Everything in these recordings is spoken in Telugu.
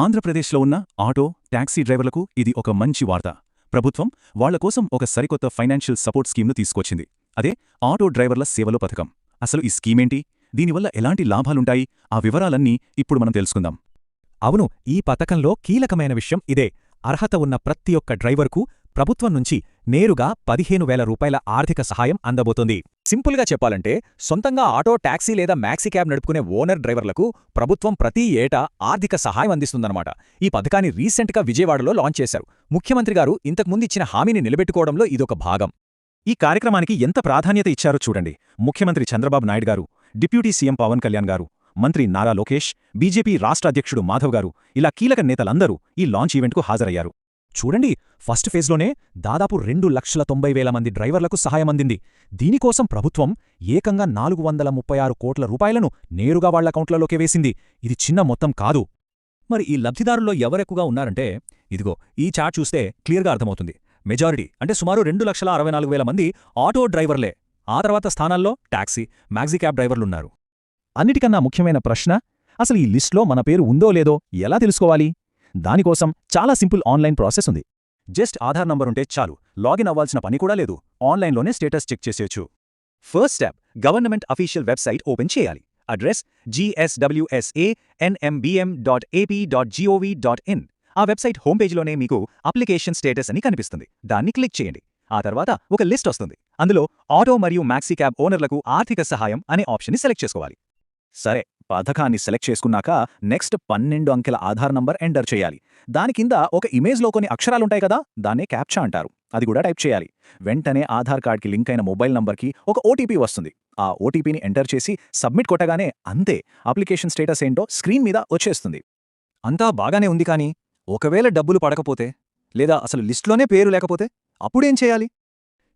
ఆంధ్రప్రదేశ్లో ఉన్న ఆటో టాక్సీ డ్రైవర్లకు ఇది ఒక మంచి వార్త. ప్రభుత్వం వాళ్ళ కోసం ఒక సరికొత్త ఫైనాన్షియల్ సపోర్ట్ స్కీమ్ను తీసుకొచ్చింది. అదే ఆటో డ్రైవర్ల సేవలో పథకం. అసలు ఈ స్కీమేంటి? దీనివల్ల ఎలాంటి లాభాలుంటాయి? ఆ వివరాలన్నీ ఇప్పుడు మనం తెలుసుకుందాం. అవును ఈ పథకంలో కీలకమైన విషయం ఇదే. అర్హత ఉన్న ప్రతి ఒక్క డ్రైవర్కు ప్రభుత్వం నుంచి నేరుగా పదిహేను వేల రూపాయల ఆర్థిక సహాయం అందబోతోంది. సింపుల్గా చెప్పాలంటే సొంతంగా ఆటో టాక్సీ లేదా మ్యాక్సీ క్యాబ్ నడుపుకునే ఓనర్ డ్రైవర్లకు ప్రభుత్వం ప్రతి ఏటా ఆర్థిక సహాయం అందిస్తుందన్నమాట. ఈ పథకాన్ని రీసెంట్గా విజయవాడలో లాంచ్ చేశారు. ముఖ్యమంత్రి గారు ఇంతకుముందు ఇచ్చిన హామీని నిలబెట్టుకోవడంలో ఇదొక భాగం. ఈ కార్యక్రమానికి ఎంత ప్రాధాన్యత ఇచ్చారో చూడండి. ముఖ్యమంత్రి చంద్రబాబు నాయుడు గారు డిప్యూటీ సీఎం పవన్ కళ్యాణ్ గారు మంత్రి నారా లోకేష్ బీజేపీ రాష్ట్ర అధ్యక్షుడు మాధవ్ గారు ఇలా కీలక నేతలందరూ ఈ లాంచ్ ఈవెంట్కు హాజరయ్యారు. చూడండి ఫస్ట్ ఫేజ్లోనే దాదాపు రెండు లక్షల తొంభై వేల మంది డ్రైవర్లకు సహాయం అందింది. దీనికోసం ప్రభుత్వం ఏకంగా నాలుగు వందల ముప్పై ఆరు కోట్ల రూపాయలను నేరుగా వాళ్ళ అకౌంట్లలోకి వేసింది. ఇది చిన్న మొత్తం కాదు. మరి ఈ లబ్ధిదారుల్లో ఎవరెక్కువగా ఉన్నారంటే ఇదిగో ఈ చాట్ చూస్తే క్లియర్గా అర్థమవుతుంది. మెజారిటీ అంటే సుమారు రెండు లక్షల అరవై నాలుగు వేల మంది ఆటో డ్రైవర్లే. ఆ తర్వాత స్థానాల్లో టాక్సీ మ్యాక్సీ క్యాబ్ డ్రైవర్లున్నారు. అన్నిటికన్నా ముఖ్యమైన ప్రశ్న అసలు ఈ లిస్ట్లో మన పేరు ఉందో లేదో ఎలా తెలుసుకోవాలి? దానికోసం చాలా సింపుల్ ఆన్లైన్ ప్రాసెస్ ఉంది. జస్ట్ ఆధార్ నంబరుంటే చాలు. లాగిన్ అవ్వాల్సిన పని కూడా లేదు. ఆన్లైన్లోనే స్టేటస్ చెక్ చేసేయచ్చు. First step government official website open చేయాలి. Address జీఎస్డబ్ల్యూఎస్ఏ ఎన్ఎంబిఎం dot AP dot GOV dot in ఆ వెబ్సైట్ హోమ్ పేజ్లోనే మీకు అప్లికేషన్ స్టేటస్ అని కనిపిస్తుంది. దాన్ని క్లిక్ చేయండి. ఆ తర్వాత ఒక లిస్ట్ వస్తుంది. అందులో ఆటో మరియు మ్యాక్సీ క్యాబ్ ఓనర్లకు ఆర్థిక సహాయం అనే ఆప్షన్ని సెలెక్ట్ చేసుకోవాలి. సరే పథకాన్ని సెలెక్ట్ చేసుకున్నాక నెక్స్ట్ పన్నెండు అంకెల ఆధార్ నంబర్ ఎంటర్ చేయాలి. దాని కింద ఒక ఇమేజ్లో కొన్ని అక్షరాలుంటాయి కదా దాన్నే క్యాప్చా అంటారు. అది కూడా టైప్ చేయాలి. వెంటనే ఆధార్ కార్డ్కి లింక్ అయిన మొబైల్ నంబర్కి ఒక ఓటీపీ వస్తుంది. ఆ ఓటీపీని ఎంటర్ చేసి సబ్మిట్ కొట్టగానే అంతే అప్లికేషన్ స్టేటస్ ఏంటో స్క్రీన్ మీద వచ్చేస్తుంది. అంతా బాగానే ఉంది కానీ ఒకవేళ డబ్బులు పడకపోతే లేదా అసలు లిస్ట్లోనే పేరు లేకపోతే అప్పుడేం చేయాలి?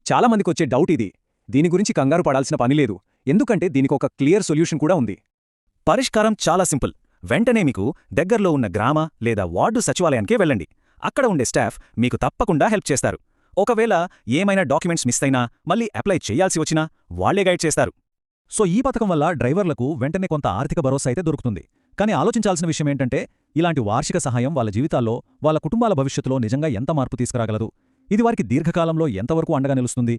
చాలామందికొచ్చే డౌట్ ఇది. దీని గురించి కంగారు పడాల్సిన పనిలేదు ఎందుకంటే దీనికొక క్లియర్ సొల్యూషన్ కూడా ఉంది. పరిష్కారం చాలా సింపుల్. వెంటనే మీకు దగ్గర్లో ఉన్న గ్రామ లేదా వార్డు సచివాలయానికే వెళ్ళండి. అక్కడ ఉండే స్టాఫ్ మీకు తప్పకుండా హెల్ప్ చేస్తారు. ఒకవేళ ఏమైనా డాక్యుమెంట్స్ మిస్ అయినా మళ్ళీ అప్లై చేయాల్సి వచ్చినా వాళ్ళే గైడ్ చేస్తారు. సో ఈ పథకం వల్ల డ్రైవర్లకు వెంటనే కొంత ఆర్థిక భరోసా అయితే దొరుకుతుంది. కానీ ఆలోచించాల్సిన విషయం ఏంటంటే ఇలాంటి వార్షిక సహాయం వాళ్ళ జీవితాల్లో వాళ్ళ కుటుంబాల భవిష్యత్తులో నిజంగా ఎంత మార్పు తీసుకురాగలదు? ఇది వారికి దీర్ఘకాలంలో ఎంతవరకు అండగా నిలుస్తుంది?